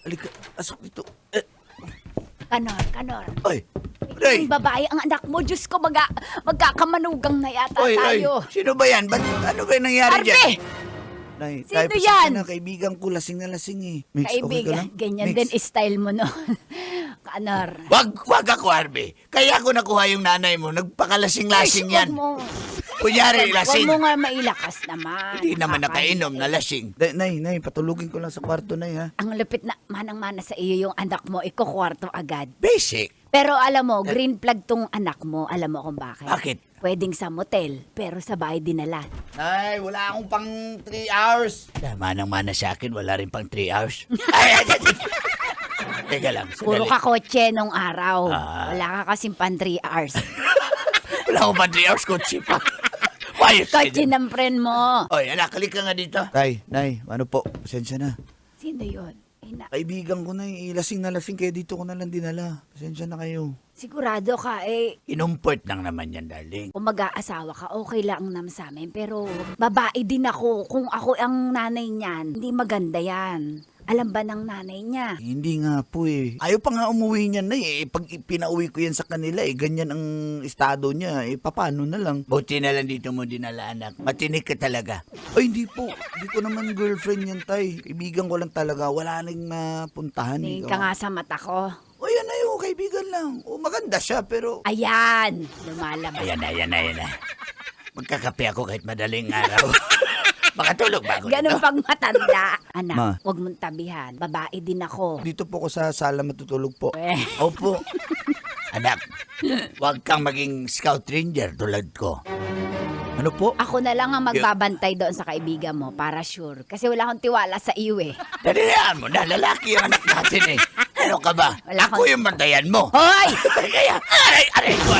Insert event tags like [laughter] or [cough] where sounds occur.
Halika, asok dito. Eh, Kanor, kanor. ay, Ray! Ang babae, ang anak mo, Diyos ko, maga, magkakamanugang na yata Oy, ay, tayo. sino ba yan? Ba't, ano ba yung nangyari Arbe! dyan? Nay, Sino tayo, yan? Na, kaibigan ko, lasing na lasing eh. Mix, okay ka Kaibigan, lang? ganyan Mix. din style mo no. [laughs] kanor. Wag, wag ako, Arbe. Kaya ako nakuha yung nanay mo. Nagpakalasing-lasing Ay, yan. Mo, Kunyari, wag lasing. mo nga mailakas naman. Hindi naman nakainom na lasing. Nay, nay, nay, patulugin ko lang sa kwarto, nay, ha? Ang lupit na manang-mana sa iyo yung anak mo, ikukwarto agad. Basic. Pero alam mo, green flag tong anak mo. Alam mo kung bakit? Bakit? Pwedeng sa motel, pero sa bahay dinala. Nay, wala akong pang 3 hours. Manang-mana sa akin, wala rin pang 3 hours. [laughs] ay, ay, ay, ay. Teka lang, Puro sandali. ka kotse nung araw. Ah. Wala ka kasing pan 3 hours. [laughs] Wala akong pang 3 hours, kotse pa. Wayos ka Kotse dyan. ng friend mo. Oy, anak, halika nga dito. Tay, nay, ano po, pasensya na. Sino yun? Ina, Kaibigan ko na eh, lasing na lasing, kaya dito ko na lang dinala. Pasensya na kayo. sigurado ka eh, Inumport lang naman yan, darling. kung mag-aasawa ka, okay lang naman sa amin. Pero babae din ako. Kung ako ang nanay niyan, hindi maganda yan. Alam ba ng nanay niya? Hindi nga po eh. Ayaw pa nga umuwi niyan na eh. Pag pinauwi ko yan sa kanila eh, ganyan ang estado niya. Eh, paano na lang? Buti na lang dito mo dinala, anak. Matinik ka talaga. Ay, hindi po. Hindi ko naman girlfriend yan, tay. Ibigan ko lang talaga. Wala nang mapuntahan. eh. Tingin ka nga sa mata ko. O yan na yun, kaibigan lang. O maganda siya, pero... Ayan! Lumalabas. Ayan na, ayan na, ayan na. Magkakape ako kahit madaling araw. [laughs] Makatulog ba ako Ganun dito? pag matanda. Anak, Ma. huwag mong tabihan. Babae din ako. Dito po ko sa sala matutulog po. Eh, Opo. [laughs] Anak, huwag kang maging scout ranger tulad ko. Ano po? ako na lang ang magbabantay doon sa kaibigan mo para sure. Kasi wala akong tiwala sa iyo eh. Dalihan mo na, lalaki yung anak natin eh. Ano ka ba? Wala Ako akong- yung bantayan mo. Hoy! [laughs] Kaya, aray, aray ko.